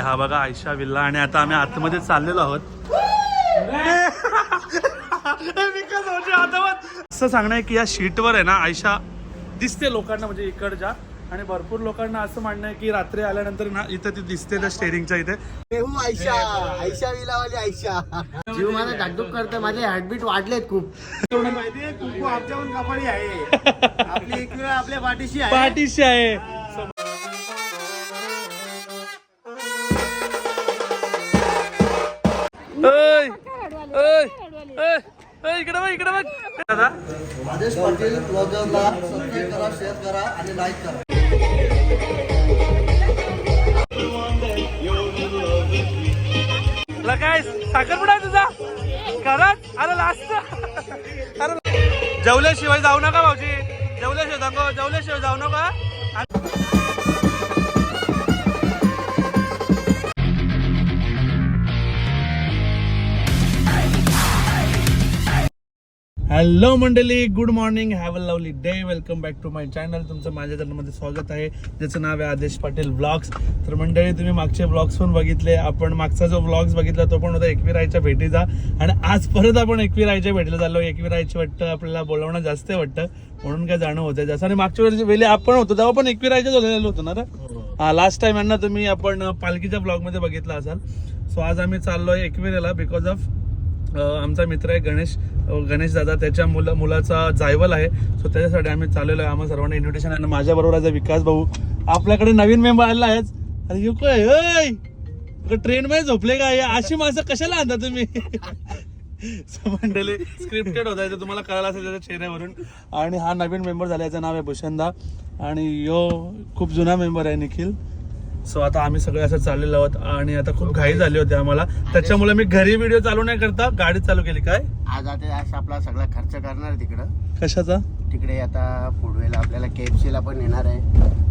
हा बघा आयशा विल्ला आणि आता आम्ही आतमध्ये चाललेलो आहोत. असं सांगणं आहे की या शीटवर आहे ना आयशा दिसते लोकांना म्हणजे इकडच्या. आणि भरपूर लोकांना असं म्हणणं आहे की रात्री आल्यानंतर ना इथं ती दिसते त्या स्टेरिंगच्या इथे. आयशा. आयशा विलावाली आयशा. जीव माझा धाकधूक करतो माझे हार्टबीट वाढलेत खूप. माहितीये कुकू आमच्याहून कपाळी आहे. आपली एक वेळ आपल्या पाठीशी आहे. पाठीशी आहे. इकडे बघ इकडे बघ. दादा आदेश पाटील ब्लॉगरला सबस्क्राईब करा शेअर करा आणि लाईक करा. तुला काय साखरपुडा आहे तुझा? खरंच? अरे लास्ट अरे जेवल्याशिवाय जाऊ नका भाऊजी. जेवल्याशिवाय जाऊ जेवल्याशिवाय जाऊ नका. हॅलो मंडळी good morning have a lovely day welcome back to my channel तुमचं माझ्या चॅनलमध्ये स्वागत आहे. ज्याचं नाव आहे आदेश पाटील ब्लॉग्स तर मंडळी तुम्ही मागचे ब्लॉग्स पण बघितले. आपण मागचा जो ब्लॉग्स बघितला तो पण होता एकविरायच्या भेटीचा. आणि आज परत आपण एकविरायच्या भेटीला चाललो. एकविरायची वाटतं आपल्याला बोलवणं जास्त वाटतं. म्हणून काय जाणं होतं जसं आणि मागच्या वेळेस वेळी आपण होतो तेव्हा पण एकविरायच्या झालेलो होतो ना रे? हा. लास्ट टाइम यांना तुम्ही आपण पालखीच्या ब्लॉगमध्ये बघितला असाल. सो आज आम्ही चाललोय एकविरेला बिकॉज ऑफ आमचा मित्र आहे गणेश गणेश दादा. त्याच्या मुला मुलाचा जायवल आहे. सो त्याच्यासाठी आम्ही चाललेलो आहे. आम्हाला सर्वांना इन्व्हिटेशन आणि माझ्याबरोबर आहे विकास भाऊ. आपल्याकडे नवीन मेंबर आलेला आहेच अरे यू काय? ट्रेन मध्ये झोपले काय अशी माणसं कशाला आणता तुम्ही? मंडळी स्क्रिप्टेड होता. याचं तुम्हाला कळालं असेल त्याच्या चेहऱ्यावरून. आणि हा नवीन मेंबर झाला याचं नाव आहे भूषणदा. आणि यो खूप जुना मेंबर आहे निखिल. सो आता आम्ही सगळे असं चाललेलो आहोत आणि आता खूप घाई झाली होती आम्हाला. त्याच्यामुळे मी घरी व्हिडिओ चालू नाही करता. गाडी चालू केली काय? आज आता आपला सगळा खर्च करणार तिकडं. कशाचा? तिकडे आता फुडवेला आपल्याला केएफसी ला पण येणार आहे.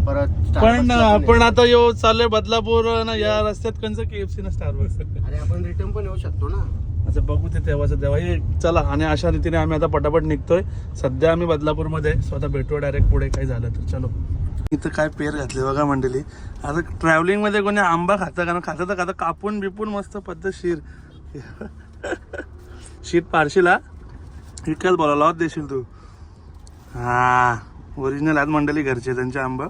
परत पण ला आपण. आता यो चाललोय बदलापूर ना या रस्त्यात कंच केएफसी ना स्टारबक्स अरे आपण रिटर्न पण येऊ शकतो ना. असं बघू ते तेव्हाचं. तेव्हा ये चला आणि अशा रीतीने आम्ही आता पटापट निघतोय. सध्या आम्ही बदलापूरमध्ये स्वतः भेटू डायरेक्ट पुढे काही झालं तर. चलो. इथं काय पेर घातले बघा मंडळी. आता ट्रॅव्हलिंगमध्ये कोणी आंबा खातं कारण खातं तर खाता. कापून बिपून मस्त पद्धतशीर शीत पारशीला इतक्याच बोलावला होत देशील तू. हा ओरिजिनल आहेत मंडळी घरचे त्यांचे आंबा.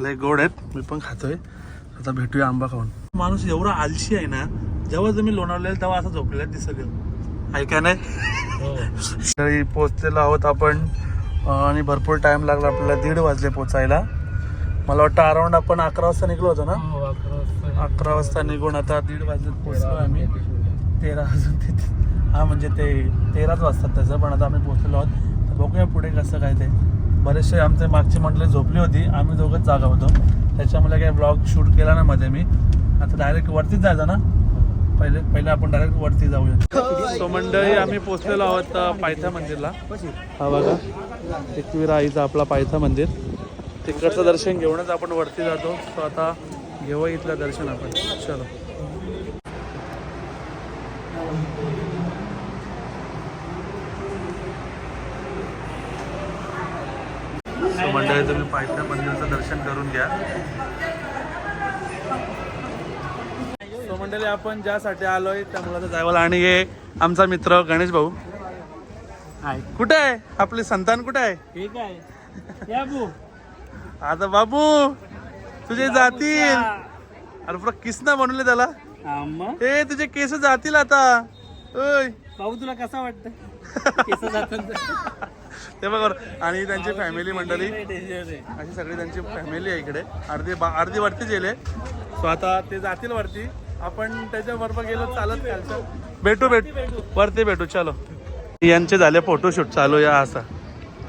लय गोड आहेत. मी पण खातोय. आता भेटूया आंबा खाऊन. माणूस एवढा आलशी आहे ना जेव्हा तुम्ही लोणावलेला तेव्हा असं झोपलेला दिसत ऐका नाही? तरी पोचलेलो आहोत आपण. आणि भरपूर टाइम लागला आपल्याला. दीड वाजले पोचायला. मला वाटतं अराउंड आपण अकरा वाजता निघलो होतो ना? अकरा वाजता निघून आता दीड वाजत पोचलो आम्ही तेरा वाजून ते हा म्हणजे ते तेराच वाजतात तसं पण आता आम्ही पोचलेलो आहोत. तर बघूया पुढे कसं काय ते. बरेचसे आमचे मागची मंडळी झोपली होती. आम्ही दोघंच जागा होतो. त्याच्यामुळे काही ब्लॉग शूट केला ना मध्ये मी. आता डायरेक्ट वरतीच जायचं ना? पहिले पहिले आपण डायरेक्ट वरती जाऊया. तो मंडळी आम्ही पोचलेलो आहोत अ, पायथा मंदिरला. हा बघा एकवीरा आईचा आपला पायथा मंदिर. तिकडचं दर्शन घेऊनच आपण वरती जातो. तो आता घेऊ इथलं दर्शन आपण. चलो. मंडळी तुम्ही पायथा मंदिराचं दर्शन करून घ्या. मंडळी आपण ज्यासाठी आलोय त्या मुलाचं जायवाला. आणि हे आमचा मित्र गणेश भाऊ. हाय. कुठे आहे? आपले संतान कुठे आहे? ठीक आहे. आता बाबू तुझे जातील. अरे पुरा किसना बनवले त्याला. ए तुझे केस जातील आता. ओय. भाऊ तुला कसा वाटतं ते बघ. आणि त्यांची फॅमिली मंडळी. अशी सगळी त्यांची फॅमिली आहे इकडे. अर्धी अर्धी वरती गेले सो आता ते जातील वरती. आपण त्याच्या बरोबर गेलो चालत भेटू भेटू. वरती भेटू. चलो. यांचे झाले फोटोशूट चालू या असा.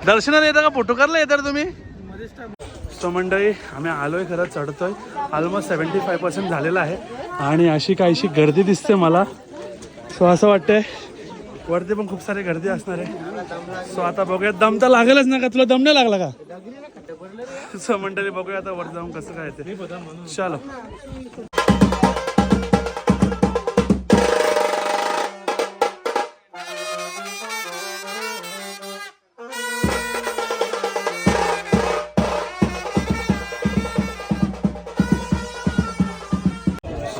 दर्शनाला येता का? फोटो करला येतात तुम्ही? सो मंडळी आम्ही आलोय खरं चढतोय. ऑलमोस्ट सेवन्टी फाय पर्सेंट झालेलं आहे. आणि अशी काहीशी गर्दी दिसते मला. सो असं वाटतंय वरती पण खूप सारी गर्दी असणार आहे. सो आता बघूया दम तर लागेलच ना का? तुला दम नाही लागला का? सो मंडळी बघूया आता वर जाऊन कसं काय ते. चलो.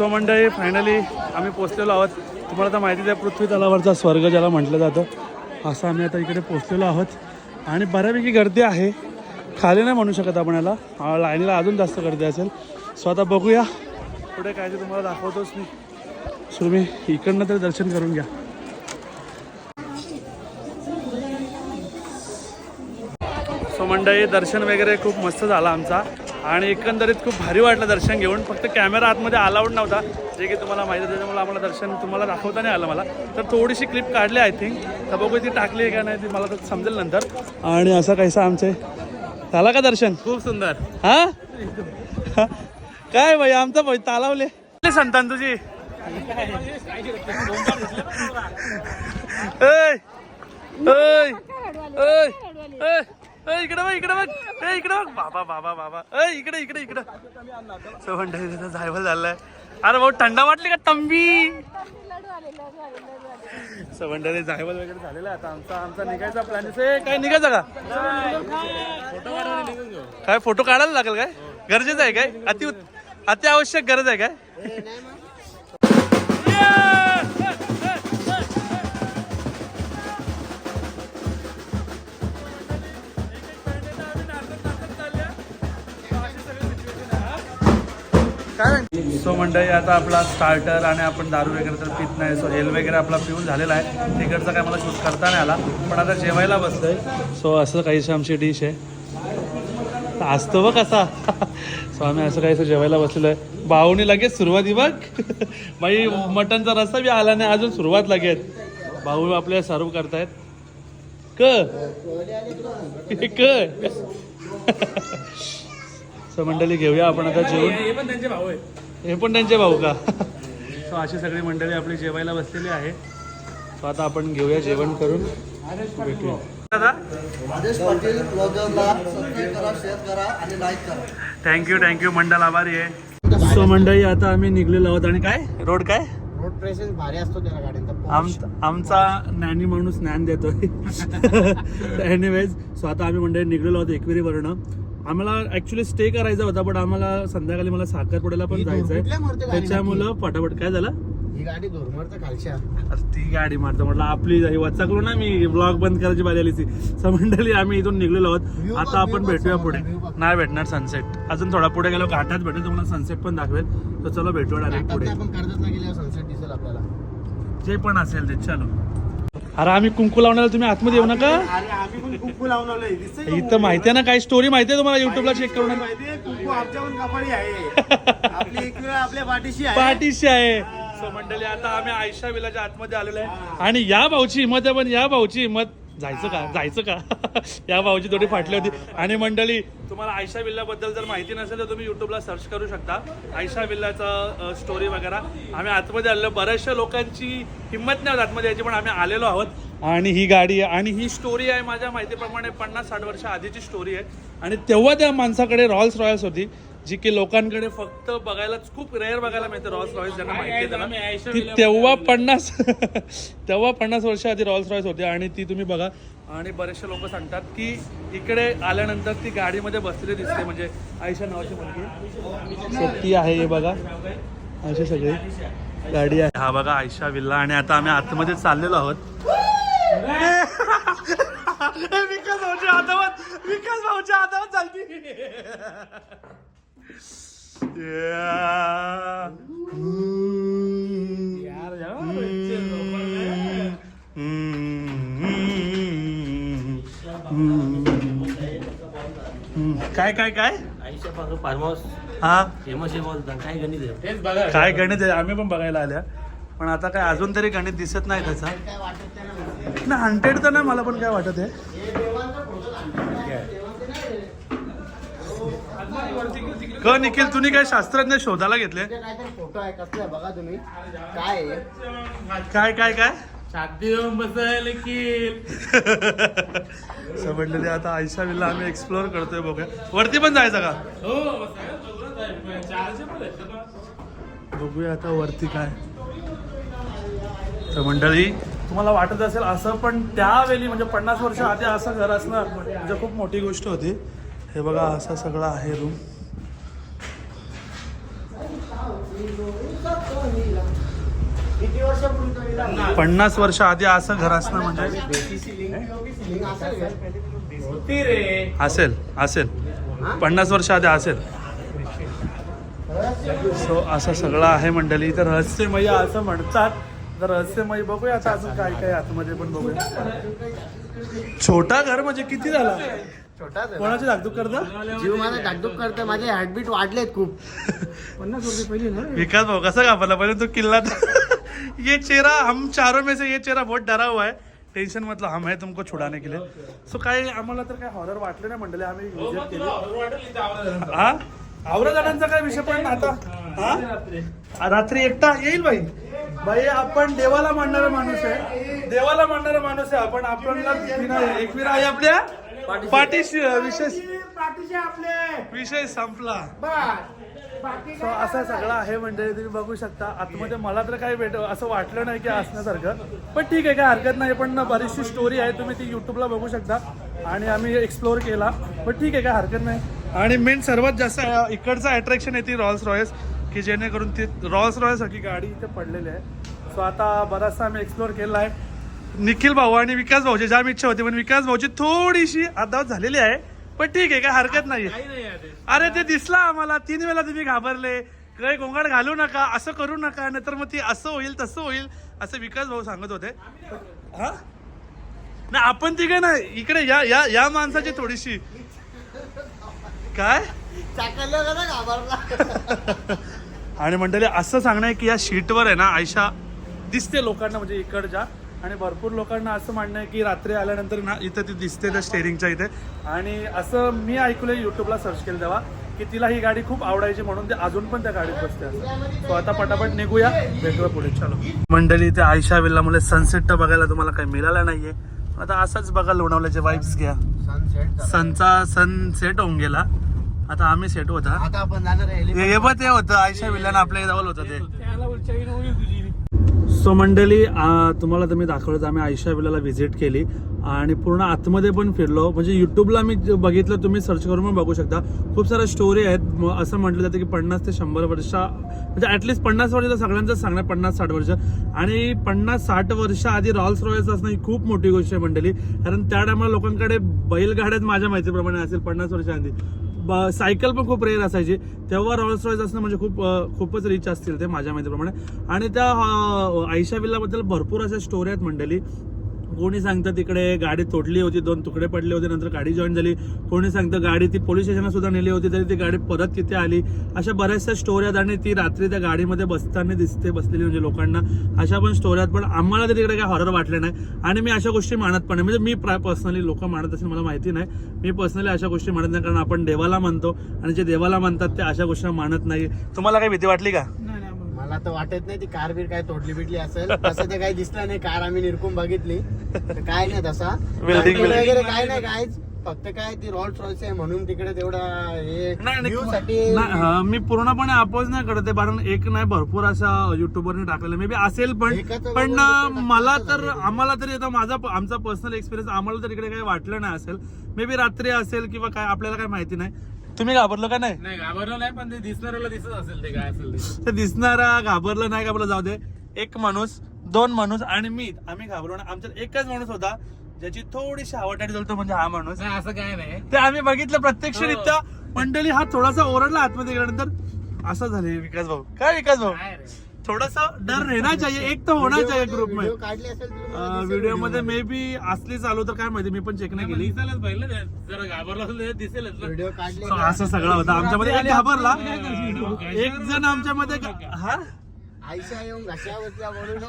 सो मंडळी फायनली आम्ही पोचलेलो आहोत. तुम्हाला तर माहितीच आहे पृथ्वी तलावरचा स्वर्ग ज्याला म्हटलं जातं. असं आम्ही आता इकडे पोचलेलो आहोत. आणि बऱ्यापैकी गर्दी आहे. खाली नाही म्हणू शकत आपण याला. लाईनीला अजून जास्त गर्दी असेल. सो आता बघूया. पुढे काय ते तुम्हाला दाखवतोच मी. सो मी इकडनं तरी दर्शन करून घ्या. सो मंडळी दर्शन वगैरे खूप मस्त झाला आमचा. आणि एकंदरीत खूप भारी वाटलं दर्शन घेऊन. फक्त कॅमेरा आतमध्ये अलाउड नव्हता. जे की तुम्हाला माहिती आहे त्याच्यामुळे आम्हाला दर्शन तुम्हाला दाखवता नाही आलं मला. तर थोडीशी क्लिप काढली आय थिंक तर बघू ती टाकली आहे का नाही ती मला तर समजेल नंतर. आणि असं कैसा आमचे झालं का दर्शन? खूप सुंदर. हा? काय भाई आमचा भाई तालावले. संतान तुझी ऐ, ऐ, ऐ, इकडे बघ इकडे बघ. ए इकडे बघ. बाबा बाबा बाबा. ऐ इकडे इकडे इकडे. सवंड जायवल झालाय. अरे भाऊ थंडा वाटली का तंबी? सवंडरे जायवल वगैरे झालेला आता. आमचा आमचा निघायचा प्लॅन काय निघायचा का? काय फोटो काढायला लागेल काय? गरजेचं आहे काय? अति अति आवश्यक गरज आहे काय? सो मंडळी आता आपला स्टार्टर आणि आपण दारू वगैरे तर पित नाही सो एल वगैरे आपला पिऊन झालेला आहे. तिकडचा काय मला शूट करता नाही आला पण आता जेवायला बसलोय. सो असं काहीशी आमची डिश आहे. असतो बघ कसा सो आम्ही असं काहीसं जेवायला बसलेलो आहे. भाऊनी लगेच सुरुवाती बघ. माझी मटनचा रस्ता बी आला नाही अजून सुरुवात लगेच. भाऊ आपल्या सर्व करतायत. क क मंडळी घेऊया आपण आता जेवण. हे पण त्यांचे भाऊ आहे हे पण त्यांचे भाऊ का? सो अशी सगळी मंडळी आपली जेवायला बसलेली आहे. सो आता आपण घेऊया जेवण करून. भेटूया. दादा? आदेश पाटील ब्लॉगरला सबस्क्राईब करा शेअर करा आणि लाईक करा. थँक्यू थँक्यू मंडळ आभारी आहे. सो मंडळी आता आम्ही निघलेलो आहोत. आणि काय? रोड काय? रोड प्रेसेन्स भारी असतो त्या गाड्यांचा आम आमचा ज्ञानी माणूस ज्ञान देतोय. एनिवेज सो आता आम्ही मंडळी निघलेलो आहोत एकविरीवरनं. आम्हाला ऍक्च्युली स्टे करायचा होता पण आम्हाला संध्याकाळी मला साखरपुड्याला पण जायचंय. त्याच्यामुळं पटापट. काय झालं? ही गाडी धोरमरच्या खालच्या. अरे ती गाडी मारतो म्हटलं आपली ही वचकलो ना मी ब्लॉग बंद करायची बारी आली ती. समंडली आम्ही इथून निघलेलो आहोत. आता आपण भेटूया पुढे. नाही भेटणार सनसेट अजून थोडा पुढे गेलो घाटात भेटेल तुम्हाला सनसेट पण दाखवेल. तर चलो भेटूया डायरेक्ट पुढे. सनसेट दिसेल आपल्याला. जे पण असेल ते चलो. अरे आम्ही कुंकू लावण्याला तुम्ही आतमध्ये येऊ नका. अरे आम्ही पण कुंकू लावून इथं माहिती आहे ना काही स्टोरी माहिती आहे तुम्हाला? युट्यूबला चेक करून. माहितीये कुंकू आमच्याहून कपाळी आहे. आपली एक वेळ आपल्या पाठीशी आहे. पाठीशी आहे. सो मंडळी आता आम्ही आयशा विलाच्या आतमध्ये आलेलो आहे. आणि या भाऊची हिंमत आहे पण या भाऊची हिंमत जायचं का? जायचं का? या भाऊची थोडी फाटली होती. आणि मंडळी तुम्हाला आयशा विल्लाबद्दल जर माहिती नसेल तर तुम्ही युट्यूबला सर्च करू शकता. आयशा विल्लाचं स्टोरी वगैरे. आम्ही आतमध्ये आलेलो. बऱ्याचशा लोकांची हिंमत नाही होत आतमध्ये यायची पण आम्ही आलेलो आहोत. आणि ही गाडी आहे. आणि ही स्टोरी आहे माझ्या माहितीप्रमाणे पन्नास साठ वर्ष आधीची स्टोरी आहे. आणि तेव्हा त्या माणसाकडे रॉयल्स रॉयल्स होती. जी की लोकांकडे फक्त बघायलाच खूप रेअर बघायला मिळते रॉयल्स रॉयल्स ज्यांना माहिती आहे त्याला. ती तेव्हा पन्नास तेव्हा पन्नास वर्ष आधी रॉयल्स रॉयल्स होती आणि ती तुम्ही बघा. आणि बरेचसे लोक सांगतात की इकडे आल्यानंतर ती गाडीमध्ये बसलेली दिसते म्हणजे आयशा नावाची मुलगी. So ती आहे हे बघा. अशी सगळी गाडी आहे. हा बघा आयशा विल्ला. आणि आता आम्ही आतमध्ये चाललेलो आहोत. विकास भाऊच्या हातावर विकास भाऊच्या हातावर चालती. काय काय काय? हा? फेमस आहे बोलतात. काय गणित आहे? काय गणित आहे? आम्ही पण बघायला आल्या. पण आता काय अजून तरी गणित दिसत नाही त्याचा. ना? हंटेड तर नाही मला पण काय वाटत आहे. क निखिल तुम्ही काय शास्त्रज्ञ शोधायला घेतले? काहीतरी फोटो आहे कसला बघा तुम्ही. काय काय काय काय? समजलेले आता आयशा विल्ला आम्ही एक्सप्लोअर करतोय बघूया. वरती पण जायचं का? बघूया आता वरती काय. तर मंडळी तुम्हाला वाटत असेल असं पण त्यावेळी म्हणजे पन्नास वर्ष आधी असं घर असणं म्हणजे खूप मोठी गोष्ट होती. हे बघा असं सगळा आहे रूम पन्नास वर्ष आधी असं घर असणं म्हणजे? असेल असेल. पन्नास वर्ष आधी असेल. सो असं सगळं आहे मंडळी. तर रहस्यमय असं म्हणतात. तर रहस्यमय बघूया आता अजून काय काय आतमध्ये पण बघूया. छोटा घर म्हणजे किती झाला? कोणाची धाकधूक करता? जीव माझा धाकधूक करतं माझे हार्टबीट वाढलेत खूप. विकास भाऊ कसा घाबरला पहिले तो किल्ला था ये चेहरा हम चारों में से ये चेहरा बहुत डरा हुआ है. टेन्शन मतलब हम है तुमको छुड़ाने के लिए. सो काय आम्हाला तर काय हॉरर वाटलं नाही मंडळी आम्ही visit केली. हा? आवरा जणांचा काय विषय पण आता? हा रात्री. एकटा येईल बाई. बाई आपण देवाला मानणारा माणूस आहे. देवाला मानणारा माणूस आहे आपण. आपल्याला एकविरा आहे आपल्या. पाठीशी. विशेष पाठीचे आपले. विषय संपला. असं सगळं आहे म्हणजे तुम्ही बघू शकता. आतमध्ये मला तर काही भेट असं वाटलं नाही की असण्यासारखं. पण ठीक आहे काय हरकत नाही. पण बरीचशी स्टोरी आहे तुम्ही ती युट्यूबला बघू शकता. आणि आम्ही एक्सप्लोअर केला. पण ठीक आहे काय हरकत नाही. आणि मेन सर्वात जास्त इकडचं अट्रॅक्शन आहे ती रॉल्स रॉयस की जेणेकरून ती रॉल्स रॉयस सारखी गाडी इथे पडलेली आहे. सो आता बराचसा आम्ही एक्सप्लोअर केला आहे. निखिल भाऊ आणि विकास भाऊची जाम इच्छा होती पण विकास भाऊची थोडीशी अदावत झालेली आहे. पण ठीक आहे काय हरकत नाही अरे ते दिसला आम्हाला तीन वेळा तुम्ही घाबरले. काही गोंगाट घालू नका असं करू नका नाहीतर मग ती असं होईल तसं होईल असं विकास भाऊ सांगत होते. हा? नाही आपण ती काय नाही इकडे या या या माणसाची थोडीशी. काय? ना आणि मंडळी असं सांगणं आहे की या शीटवर आहे ना आयशा दिसते लोकांना म्हणजे इकडच्या. आणि भरपूर लोकांना असं म्हणणं आहे की रात्री आल्यानंतर ना इथं ती दिसते त्या स्टेरिंगच्या इथे. आणि असं मी ऐकलंय युट्यूबला सर्च केलं तेव्हा की तिला ही गाडी खूप आवडायची म्हणून ते अजून पण त्या गाडीत बसते असं. तो आता पटापट निघूया भेटूया पुढे चलो. मंडळी ते आयशा विल्ला मला सनसेट बघायला तुम्हाला काही मिळालं नाहीये. आता असंच बघा लोणावल्याचे वाईब्स घ्या. सनसेट सनचा सनसेट होऊन गेला. आता आम्ही सेट होता. आता आपण जाणार आहे हे बघ ते होतं. आयशा विल्ल्यानं आपल्या जवळ होतं ते. सो मंडळी तुम्हाला तर मी दाखवलं आम्ही आयशा विलाला व्हिजिट केली आणि पूर्ण आतमध्ये पण फिरलो. म्हणजे युट्यूबला मी बघितलं तुम्ही सर्च करून पण बघू शकता. खूप साऱ्या स्टोरी आहेत. म- असं म्हटलं जातं की पन्नास ते शंभर वर्ष म्हणजे ॲटलिस्ट पन्नास वर्ष तर सगळ्यांचं सांगणार पन्नास साठ वर्ष. आणि पन्नास साठ वर्ष आधी रॉल्स रॉयल्स असणं ही खूप मोठी गोष्ट आहे मंडळी. कारण त्या टायमाला लोकांकडे बैलगाड्यात माझ्या माहितीप्रमाणे असेल पन्नास वर्षाआधी सायकल पण खूप रेअर असायची. तेव्हा रॉयल्स रॉयल्स असणं म्हणजे खूप खूपच रिच असतील ते माझ्या माहितीप्रमाणे. आणि त्या आयशा विल्लाबद्दल भरपूर अशा स्टोरी आहेत मंडळी. कोणी सांगतं तिकडे गाडी तोडली होती दोन तुकडे पडले होते नंतर गाडी जॉईन झाली. कोणी सांगतं गाडी ती पोलीस स्टेशनला सुद्धा नेली होती तरी ती गाडी परत तिथे आली. अशा बऱ्याचशा स्टोऱ्यात आहेत आणि ती रात्री त्या गाडीमध्ये बसताना दिसते बसलेली म्हणजे लोकांना. अशा पण स्टोऱ्यात पण आम्हाला तरी तिकडे काय हॉरर वाटलं नाही. आणि मी अशा गोष्टी मानत पण म्हणजे मी पर्सनली लोक मानत असेल मला माहिती नाही. मी पर्सनली अशा गोष्टी मानत नाही कारण आपण देवाला मानतो. आणि जे देवाला मानतात ते अशा गोष्टी मानत नाही. तुम्हाला काही भीती वाटली का? मला तर वाटत नाही ती कार बीर काय तोडली बिडली असेल. तसं तर काही दिसलं नाही कार आम्ही निरकून बघितली. तर काय नाही तसा. Building, Control building. वगैरे काय नाही काय फक्त काय ती रॉल्स रॉल्स आहे म्हणून तिकडे तेवढा हे नाही, नाही, view साठी नाही, हा, मी पूर्णपणे अपोज नाही करत आहे कारण एक नाही भरपूर अशा युट्यूबरने टाकलेलं. मे बी असेल पण एकाचं पण मला तर. आम्हाला तरी आता माझा आमचा पर्सनल एक्सपिरियन्स आम्हाला तर इकडे काही वाटलं नाही असेल. मे बी रात्री असेल किंवा काय आपल्याला काय माहिती नाही. तुम्ही घाबरलो का नाही? नाही घाबरलं नाही पण ते दिसणाऱ्याला दिसत असेल ते काय असेल ते. दिसणारा घाबरलं नाही घाबरलं जाऊ दे. एक माणूस दोन माणूस आणि मी. आम्ही घाबरलो नाही. आमच्यात एकच माणूस होता ज्याची थोडीशी हवाटाटी झाली म्हणजे हा माणूस. नाही असं काय नाही. ते आम्ही बघितलं प्रत्यक्षरित्या. मंडळी हा थोडासा ओरडला आतमध्ये गेल्यानंतर. असं झाले विकास भाऊ काय विकास भाऊ काय रे? थोडासा डर रहना चाहिए एक तो होना चाहिए ग्रुप में. व्हिडिओमध्ये मे बी असली चालू तर काय माहिती मी पण चेक नाही केली. जरा घाबरलं दिसेलच असं सगळं होतं. आमच्यामध्ये घाबरला. एक जण आमच्यामध्ये हा? आयशा येऊन घशावरच्या म्हणून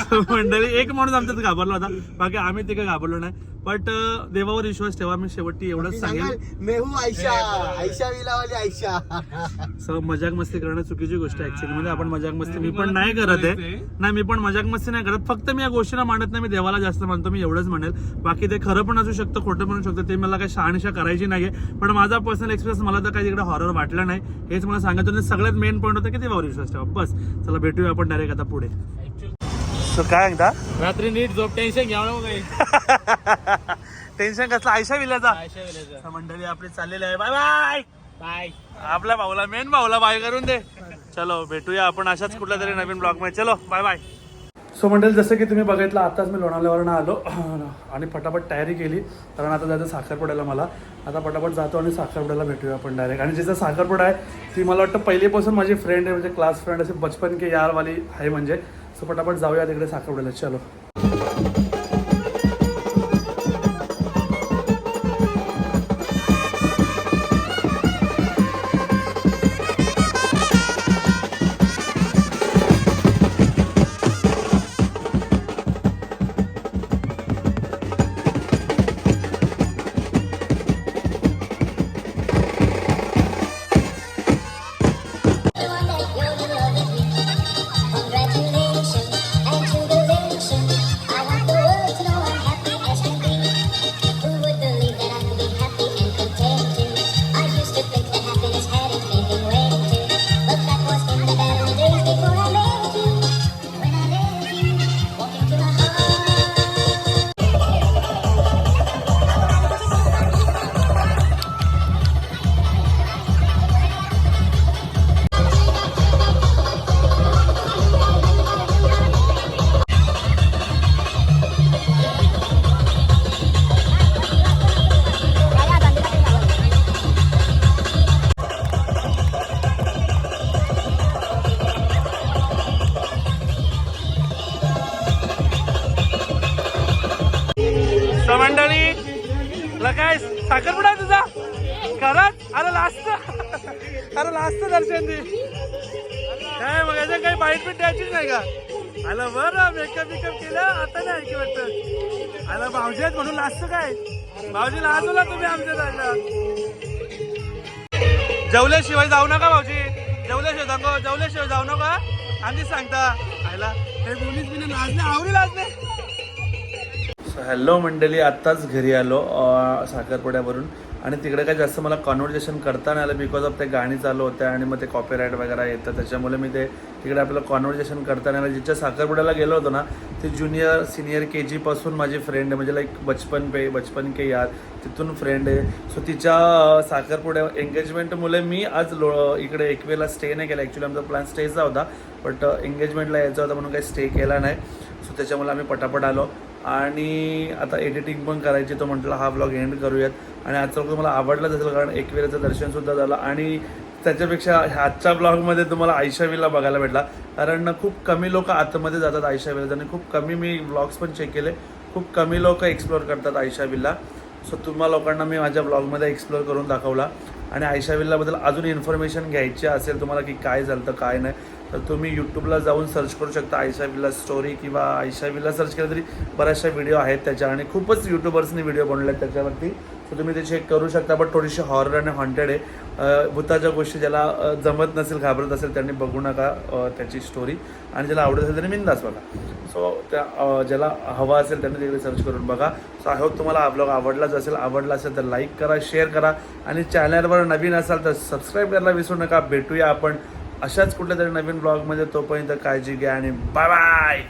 So, मंडळी एक माणूस आमच्यात घाबरला होता. बाकी आम्ही तिकडे घाबरलो नाही. बट देवावर विश्वास ठेवा मी शेवटी एवढंच सांगेल मेहू आयशा. आयशा. विलावाली आयशा. सर मजाक मस्ती करणं चुकीची गोष्ट आहे ऍक्च्युली म्हणजे आपण मजाक मस्ती मी पण नाही करत आहे. नाही मी पण मजाक मस्ती नाही करत. फक्त मी या गोष्टीला मानत नाही मी देवाला जास्त मानतो मी एवढंच म्हणेल. बाकी ते खरं पण असू शकतं खोटं पण असू शकतं ते मला काही शहानिशा करायची नाहीये. पण माझा पर्सनल एक्सपिरियन्स मला तर काही तिकडे हॉरर वाटलं नाही. हेच मला सांगायचं आणि सगळ्यात मेन पॉईंट होतं की देवावर विश्वास ठेवा बस चला भेटूया आपण डायरेक्ट आता पुढे. सो काय एकदा? रात्री नीट झोप टेन्शन घ्या ना टेन्शन कसलं? आयशा विल्याचा. मंडळी आपली चाललेली आहे. बाय बाय बाय आपल्या भाऊला मेन भाऊला बाय करून दे. चलो भेटूया आपण अशाच कुठल्या तरी नवीन ब्लॉगमध्ये. चलो बाय बाय सो मंडळी जसं की तुम्ही बघितलं आत्ताच मी लोणावल्यावरनं आलो. आणि फटाफट तयारी केली. कारण आता जायचं साखरपुड्याला मला. आता फटाफट जातो आणि साखरपुड्याला भेटूया आपण डायरेक्ट आणि जिचं साखरपुडा आहे ती मला वाटतं पहिलीपासून माझी फ्रेंड आहे म्हणजे क्लास फ्रेंड असे बचपन के यारवाली आहे म्हणजे. सो फटाफट जाऊया तिकडे साखरपुड्याला चलो. नाही का? आला बरं मेकअप बिकअप केलं. आता नाही की वाटत. आला भाऊजी आहेत म्हणून लास्ट काय? भाऊजी लाजवला तुम्ही आमच्या जायला जेवल्याशिवाय जाऊ नका भाऊजी. जेवल्याशिवाय जाऊ जेवल्याशिवाय जाऊ नका. आधी सांगता. आयला हे बोलीच मी लाजले आवडी लाजले. हॅलो मंडळी आत्ताच घरी आलो साखरपुड्यावरून. आणि तिकडे काय जास्त मला कॉन्व्हर्जेशन करता नाही आलं बिकॉज ऑफ ते गाणी चालू होत्या आणि मग ते कॉपीराईट वगैरे येतं. त्याच्यामुळे मी ते तिकडे आपलं कॉन्व्हर्जेशन करता नाही आलं. जिच्या साखरपुड्याला गेलो होतो ना ते ज्युनियर सिनियर के जीपासून माझी फ्रेंड आहे. म्हणजे लाईक बचपन पे बचपन के यार तिथून फ्रेंड आहे. सो तिच्या साखरपुड्या एंगेजमेंटमुळे मी आज लो इकडे एकवेला स्टे नाही केला. ॲक्च्युली आमचा प्लॅन स्टेचा होता बट एंगेजमेंटला यायचा होता म्हणून काही स्टे केला नाही. सो त्याच्यामुळे आम्ही पटापट आलो. आणि आता एडिटिंग पण करायची तो म्हटलं हा ब्लॉग एंड करूयात. आणि आजचा ब्लॉग तुम्हाला आवडलाच असेल कारण एकविराचं दर्शनसुद्धा झालं. आणि त्याच्यापेक्षा आजच्या ब्लॉगमध्ये तुम्हाला आयशावीला बघायला भेटला. कारण खूप कमी लोक आतमध्ये जातात आयशा विला आणि खूप कमी मी ब्लॉग्स पण चेक केले. खूप कमी लोक एक्सप्लोअर करतात आयशावीला सो तुम्हा लोकांना मी माझ्या ब्लॉगमध्ये एक्सप्लोअर करून दाखवला. आणि आयशा विल्लाबद्दल अजून इन्फॉर्मेशन घ्यायची असेल तुम्हाला की काय झालं तर काय नाही. तर तुम्ही यूट्यूबला जाऊन सर्च करू शकता आयशा विला स्टोरी किंवा आयशा विला सर्च केलं तरी बऱ्याचशा व्हिडिओ आहेत त्याच्या आणि खूपच यूट्यूबर्सनी व्हिडिओ बनवले आहेत त्याच्यावरती. सो तुम्ही ते चेक करू शकता बट थोडीशी हॉरर आणि हॉन्टेड आहे. भूताच्या गोष्टी ज्याला जमत नसेल घाबरत असेल त्यांनी बघू नका त्याची स्टोरी आणि ज्याला आवडत असेल त्यांनी मिंदास बघा. सो त्या ज्याला हवा असेल त्यांनी तिकडे सर्च करून बघा. सो आय होप तुम्हाला हा ब्लॉग आवडलाच असेल. आवडला असेल तर लाईक करा शेअर करा. आणि चॅनलवर नवीन असाल तर सबस्क्राईब करायला विसरू नका. भेटूया आपण अशाच कुठल्या तरी नवीन ब्लॉगमध्ये तोपर्यंत काळजी घ्या आणि बाय बाय